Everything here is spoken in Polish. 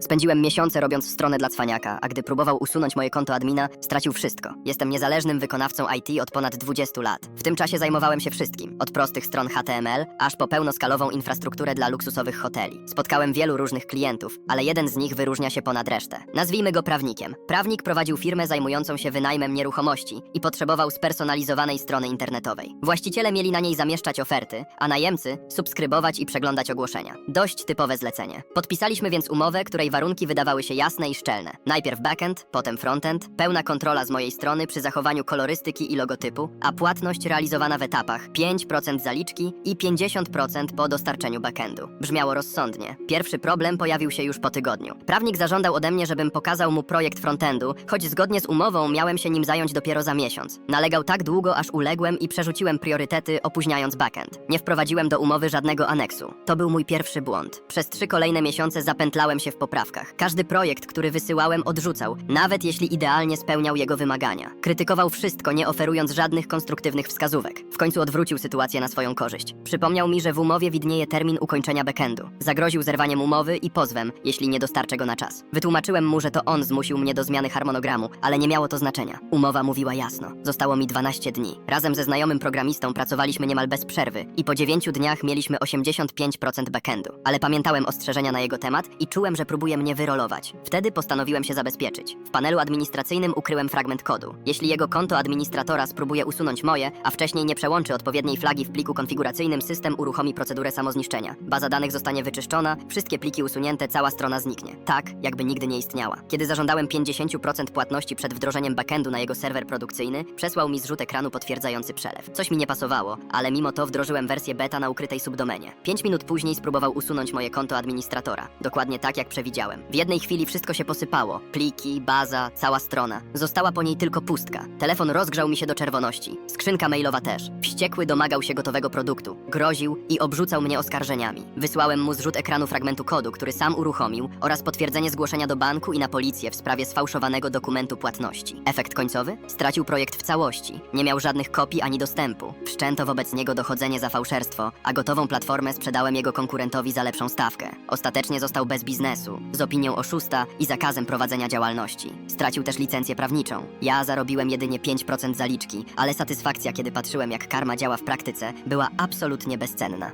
Spędziłem miesiące robiąc stronę dla cwaniaka, a gdy próbował usunąć moje konto admina, stracił wszystko. Jestem niezależnym wykonawcą IT od ponad 20 lat. W tym czasie zajmowałem się wszystkim, od prostych stron HTML, aż po pełnoskalową infrastrukturę dla luksusowych hoteli. Spotkałem wielu różnych klientów, ale jeden z nich wyróżnia się ponad resztę. Nazwijmy go prawnikiem. Prawnik prowadził firmę zajmującą się wynajmem nieruchomości i potrzebował spersonalizowanej strony internetowej. Właściciele mieli na niej zamieszczać oferty, a najemcy subskrybować i przeglądać ogłoszenia. Dość typowe zlecenie. Podpisaliśmy więc umowę, której warunki wydawały się jasne i szczelne. Najpierw backend, potem frontend, pełna kontrola z mojej strony przy zachowaniu kolorystyki i logotypu, a płatność realizowana w etapach 5% zaliczki i 50% po dostarczeniu backendu. Brzmiało rozsądnie. Pierwszy problem pojawił się już po tygodniu. Prawnik zażądał ode mnie, żebym pokazał mu projekt frontendu, choć zgodnie z umową miałem się nim zająć dopiero za miesiąc. Nalegał tak długo, aż uległem i przerzuciłem priorytety, opóźniając backend. Nie wprowadziłem do umowy żadnego aneksu. To był mój pierwszy błąd. Przez trzy kolejne miesiące zapętlałem się w poprawkach. Każdy projekt, który wysyłałem, odrzucał, nawet jeśli idealnie spełniał jego wymagania. Krytykował wszystko, nie oferując żadnych konstruktywnych wskazówek. W końcu odwrócił sytuację na swoją korzyść. Przypomniał mi, że w umowie widnieje termin ukończenia backendu. Zagroził zerwaniem umowy i pozwem, jeśli nie dostarczę go na czas. Wytłumaczyłem mu, że to on zmusił mnie do zmiany harmonogramu, ale nie miało to znaczenia. Umowa mówiła jasno. Zostało mi 12 dni. Razem ze znajomym programistą pracowaliśmy niemal bez przerwy i po 9 dniach mieliśmy 85% backendu. Ale pamiętałem ostrzeżenia na jego temat i czułem, że próbuje mnie wyrolować. Wtedy postanowiłem się zabezpieczyć. W panelu administracyjnym ukryłem fragment kodu. Jeśli jego konto administratora spróbuje usunąć moje, a wcześniej nie przełączy odpowiedniej flagi w pliku konfiguracyjnym, system uruchomi procedurę samozniszczenia. Baza danych zostanie wyczyszczona, wszystkie pliki usunięte, cała strona zniknie. Tak, jakby nigdy nie istniała. Kiedy zażądałem 50% płatności przed wdrożeniem backendu na jego serwer produkcyjny, przesłał mi zrzut ekranu potwierdzający przelew. Coś mi nie pasowało, ale mimo to wdrożyłem wersję beta na ukrytej subdomenie. 5 minut później spróbował usunąć moje konto administratora. Dokładnie tak, jak przewidziałem. W jednej chwili wszystko się posypało. Pliki, baza, cała strona. Została po niej tylko pustka. Telefon rozgrzał mi się do czerwoności. Skrzynka mailowa też. Wściekły domagał się gotowego produktu. Groził i obrzucał mnie oskarżeniami. Wysłałem mu zrzut ekranu fragmentu kodu, który sam uruchomił oraz potwierdzenie zgłoszenia do banku i na policję w sprawie sfałszowanego dokumentu płatności. Efekt końcowy? Stracił projekt w całości. Nie miał żadnych kopii ani dostępu. Wszczęto wobec niego dochodzenie za fałszerstwo, a gotową platformę sprzedałem jego konkurentowi za lepszą stawkę. Ostatecznie został bez biznesu, z opinią oszusta i zakazem prowadzenia działalności. Stracił też licencję prawniczą. Ja zarobiłem jedynie 5% zaliczki, ale satysfakcja, kiedy patrzyłem jak karma działa w praktyce, była absolutnie bezcenna.